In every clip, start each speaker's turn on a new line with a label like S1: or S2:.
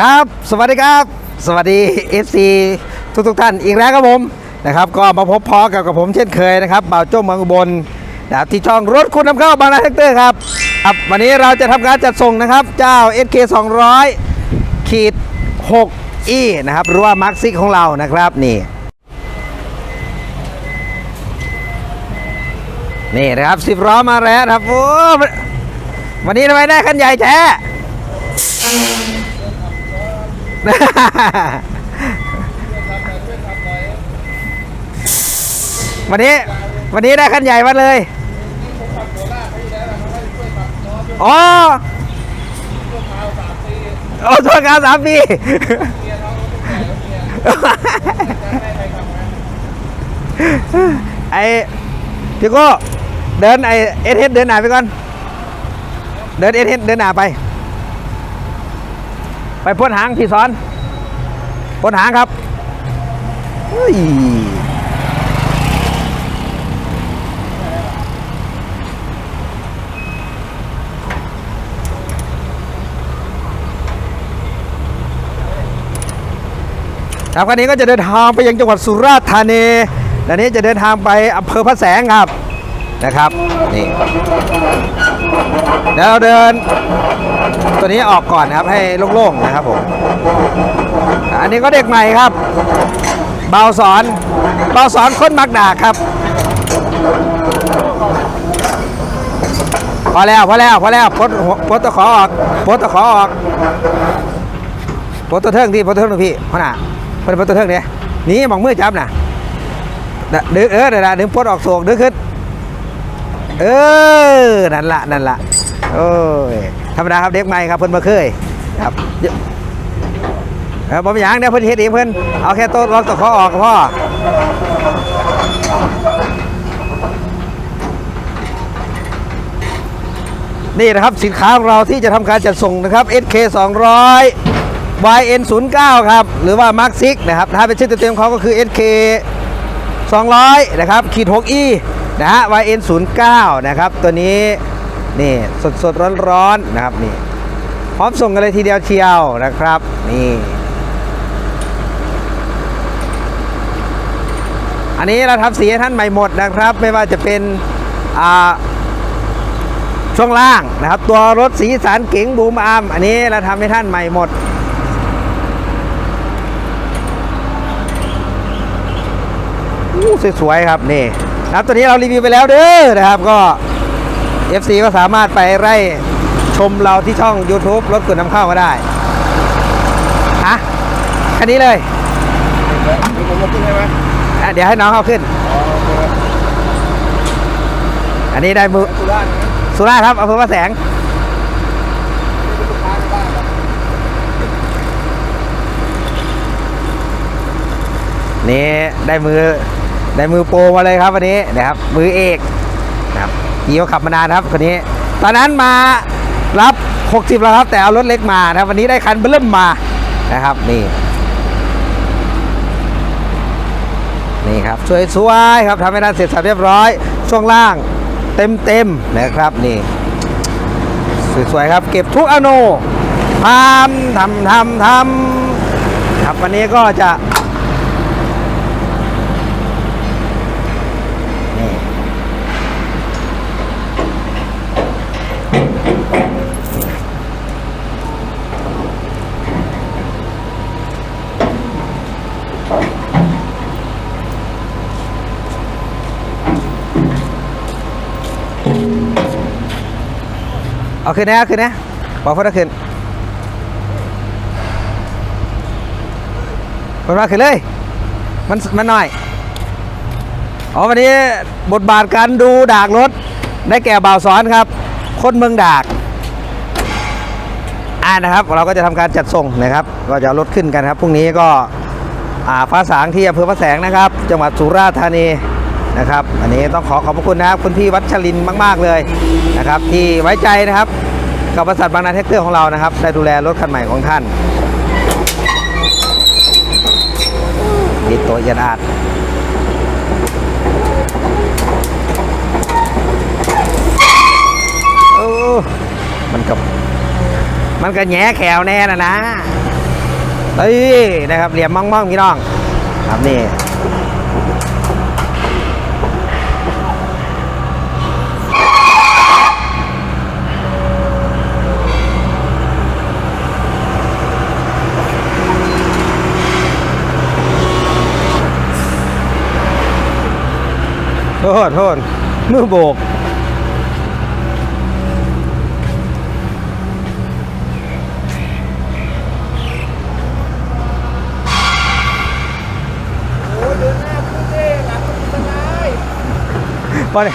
S1: ครับ สวัสดีครับ สวัสดี FC ทุกทุกๆท่านอีกแล้วครับผมนะครับ ก็มาพบพอกับกับผมเช่นเคยนะครับบ่าวโจ้เมืองอุบลนะครับที่ช่องรถคุณนำเข้าบางนาแท็กเตอร์ครับครับ วันนี้เราจะทำการจัดส่งนะครับ เจ้า SK 200ขีด6 e นะครับหรือว่ามาร์คซิกของเรานะครับนี่นี่นะครับสิบล้อมาแล้วครับโอ้วันนี้ทำไมได้คันใหญ่แท้ วันนี้ วันนี้ได้คันใหญ่มาเลยอ๋อโอ้ตัวกาวสามปีไอ้พี่โก้เดินไอเอสเเดินหน้าไปก่อน เดินเอสเเดินหน้าไป ไปพ่นหางพี่สอนพ่นหางครับครับคันนี้ก็จะเดินทางไปยังจังหวัดสุราษฎร์ธานีและนี้จะเดินทางไปอำเภอพระแสงครับ นะครับนี่เดี๋ยวเราเดิน ตัวนี้ออกก่อนนะครับให้โล่งๆนะครับผมอันนี้ก็เด็กใหม่ครับ เบาสอนเบาสอนคนมักดาครับ พอแล้วพอแล้วพอแล้วปลดปดตะขอออกปดตะขอออกปดตัวเทิงที่ปดตัวเทิงพี่พ่อหน้าปดตัวเทิงเนี่ยนี่มองมือจับนะน่ะดึงเออเดี๋ยวนะดึงปลดออกโศกดึงขึ้น เออ นั่นละนั่นละโอ้ย ธรรมดาครับเด็กใหม่ครับเพิ่นมาเคยครับเออผมอย่างเดี๋ยวเพิ่นเฮ็ดเองเพิ่นเอาแค่โต๊ะล็อกตะขอออกก็พอนี่นะครับสินค้าของเราที่จะทำการจัดส่งนะครับ SK 200 YN 09ครับ หรือว่า Mark 6นะครับ ถ้าเป็นชื่อเต็มๆเขาก็คือ SK 200 นะครับขีด 6e นะฮะ YN 09 นะครับตัวนี้นี่สดสดร้อนร้อนๆนะครับนี่พร้อมส่งกันเลยทีเดียวเชียวนะครับนี่อันนี้เราทำสีให้ท่านใหม่หมดนะครับ ไม่ว่าจะเป็นอ่าช่วงล่างนะครับ ตัวรถสีสันเก๋งบูมอาร์มอันนี้เราทำให้ท่านใหม่หมดอู้สวยๆครับนี่ ครับตัวนี้เรารีวิวไปแล้วเด้อนะครับก็ FC ก็สามารถไปไล่ชมเราที่ช่อง YouTube รถกุนน้ำเข้าก็ได้ฮะคันนี้เลย
S2: มีผมขึ้นใช่ไหม
S1: เดี๋ยวให้น้องเขาขึ้น อันนี้ได้มือ
S2: สุราษฎร์นะ
S1: สุราครับอำเภอพระแสง
S2: นี่
S1: ได้มือ ได้มือโปรมาเลยครับวันนี้นะครับมือเอกนะครับพี่เขาขับมานานครับคนนี้ ตอนนั้นมารับ 60 แล้วครับ แต่เอารถเล็กมานะครับวันนี้ได้คันเบิ่มมานะครับนี่นี่ครับสวยๆครับทำให้ได้เสร็จสับเรียบร้อย ช่วงล่างเต็มๆนะครับนี่สวยๆครับ เก็บทุกอโนทำทำทำทำครับวันนี้ก็จะนี่ เอาขึ้นนะเอาขึ้นนะบอกพอดเอาขึ้นพอดมาขึ้นเลย มันมันหน่อย อ๋อวันนี้บทบาทการดูดากรถ ได้แก่บ่าวสอนครับ คนเมืองดาก อ่านะครับ เราก็จะทำการจัดส่งนะครับ ก็จะรถขึ้นกันครับ พรุ่งนี้ก็ อ่าฟ้าสางที่อำเภอพระแสงนะครับ จังหวัดสุราษฎร์ธานี นะครับ อันนี้ต้องขอขอบพระคุณนะครับ คุณพี่วัชรินมาก ๆ เลยนะครับ ที่ไว้ใจนะครับ กับบริษัทบางนาแท็กเตอร์ของเรานะครับได้ดูแลรถคันใหม่ของท่านมีตัวเอียนอาดมันกับมันก็แง่แขวแน่นะนะเอ้ยนะครับเหลี่ยมมองๆพี่น้อง ครับนี่ โทษโทษมือโบก
S2: โอ้ยเดินหน้าขึ้นเด้หลังมันสบาย
S1: พอเลย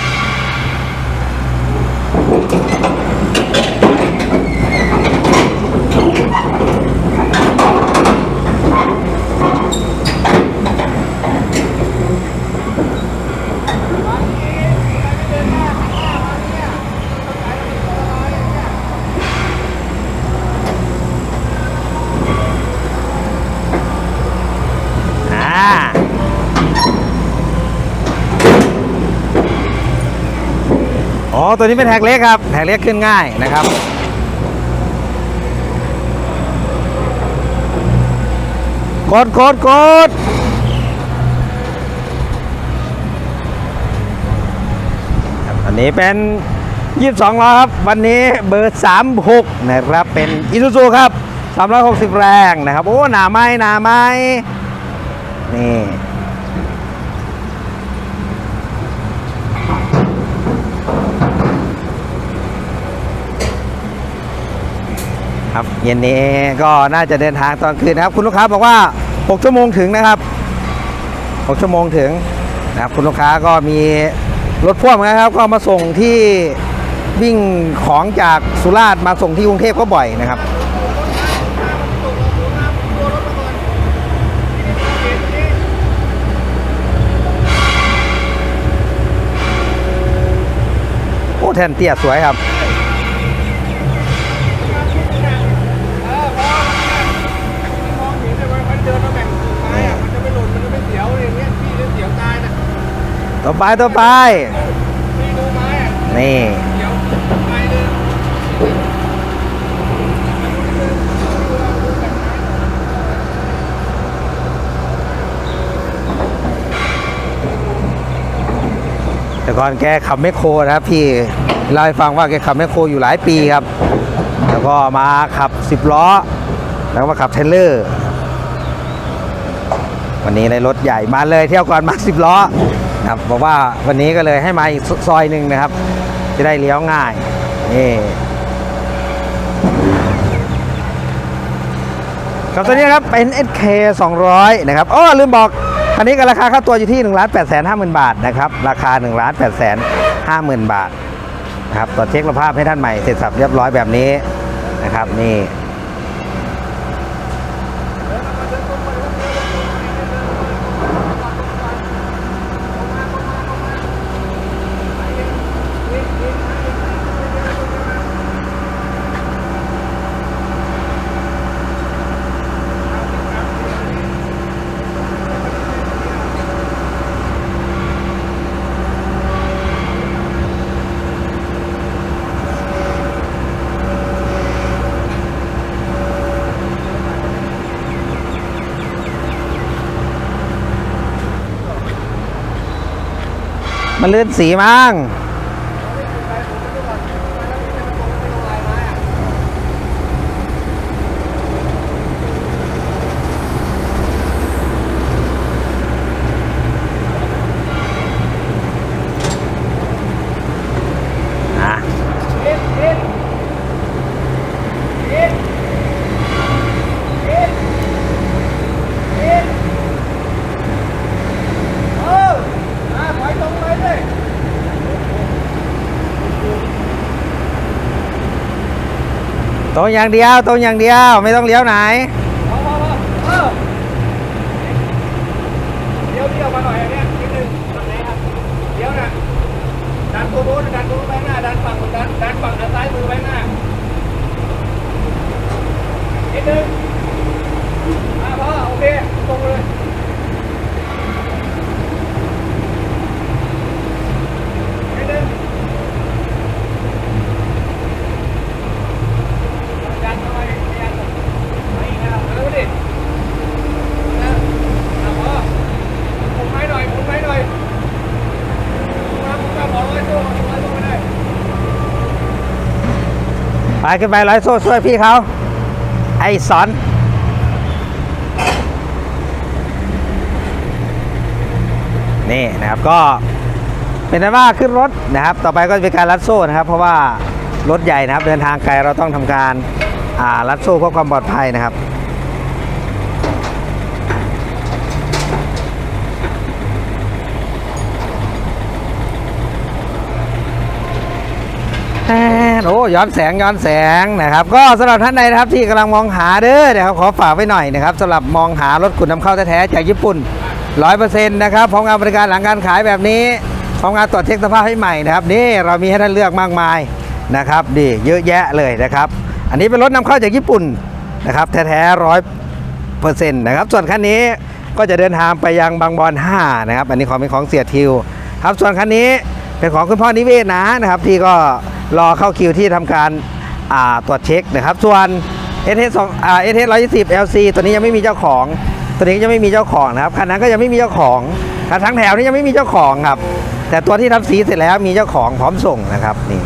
S1: อ่า อ๋อ ตัวนี้เป็นแท็กเล็กครับ แท็กเล็กขึ้นง่ายนะครับ กดกดกดอันนี้เป็น22ล้อครับ วันนี้เบอร์ 36 นะครับ เป็นอิซูซูครับ 360 แรงนะครับ โอ้ หนาไม้หนาไม้นี่ ครับเย็นนี้ก็น่าจะเดินทางตอนคืนนะครับ คุณลูกค้าบอกว่า 6 ชั่วโมงถึงนะครับ 6 ชั่วโมงถึงนะครับคุณลูกค้าก็มีรถพ่วงนะครับ ก็มาส่งที่วิ่งของจากสุราษฎร์มาส่งที่กรุงเทพก็บ่อยนะครับโอ้แทนเตี้ยสวยครับ
S2: ต่
S1: อไปต่อไป นี่แต่ก่อนแกขับแมคโครนะครับพี่เล่าให้ฟังว่าแกขับแมคโครอยู่หลายปีครับ แล้วก็มาขับ 10 ล้อ แล้วมาขับเทรลเลอร์ วันนี้ในรถใหญ่มาเลยเที่ยวก่อนมา 10 ล้อ ครับบอกว่าวันนี้ก็เลยให้มาอีกซอยหนึ่งนะครับ จะได้เลี้ยวง่ายนี่กับตัวนี้ครับเป็น SK 200 นะครับอ้อลืมบอกคันนี้ก็ราคาค่าตัวอยู่ที่1 8 5 0 0 0 0บาทนะครับ ราคา1 8 5 0 0 0 0บาทนะครับตรวจเช็คสภาพให้ท่านใหม่เสร็จสับเรียบร้อยแบบนี้นะครับนี่ มันเลื่อนสีมั้งอะ
S2: เอ็ดเอ็ดเอ็ดเอ็ดเอ็ดเออมาถอยตรงไปเลย
S1: ตรงอย่างเดียวตรงอย่างเดียวไม่ต้องเลี้ยวไหน
S2: เลี้ยวเลี้ยวมาหน่อยอันเนี้ยนิดนึงตรงไหนครับเลี้ยวนะดันตัวโน้นดันตัวโน้นไปหน้าดันฝั่งดันดันฝั่งด้านซ้ายมือไปหน้านิดนึงมาพอโอเคตรงเลยนิดนึงดันเข้าไปดันเข้าไปไปอีกแล้วเร็วดิ ไป
S1: ขึ้นไปร้อยโซ่ช่วยพี่เขาไอสอนนี่นะครับก็เป็นนั้นว่าขึ้นรถนะครับ ต่อไปก็จะเป็นการรัดโซ่นะครับ เพราะว่ารถใหญ่นะครับ เดินทางไกลเราต้องทำการรัดโซ่เพื่อความปลอดภัยนะครับ โอ้ย้อนแสงย้อนแสงนะครับ ก็สำหรับท่านใดนะครับที่กำลังมองหาเด้อนะครับขอฝากไว้หน่อยนะครับสำหรับมองหารถขุนนำเข้าแท้ๆจากญี่ปุ่น100%นะครับพร้อมงานบริการหลังการขายแบบนี้พร้อมงานตรวจเช็คสภาพให้ใหม่นะครับนี่เรามีให้ท่านเลือกมากมายนะครับดีเยอะแยะเลยนะครับ อันนี้เป็นรถนำเข้าจากญี่ปุ่นนะครับแท้ๆร้อยเปอร์เซ็นต์นะครับส่วนคันนี้ก็จะเดินทางไปยังบางบอน5นะครับอันนี้ของเป็นของเสียทิวครับส่วนคันนี้เป็นของคุณพ่อนิเวศนะนะครับที่ก็ รอเข้าคิวที่ทำการาตรวจเช็คนะครับ ส่วน s อ s 2อ่า s อ120 LC ตัวนี้ยังไม่มีเจ้าของ ตัวนี้ยังไม่มีเจ้าของนะครับคันนั้นก็ยังไม่มีเจ้าของคันทั้งแถวนี้ยังไม่มีเจ้าของครับ แต่ตัวที่ทำสีเสร็จแล้วมีเจ้าของพร้อมส่งนะครับนี่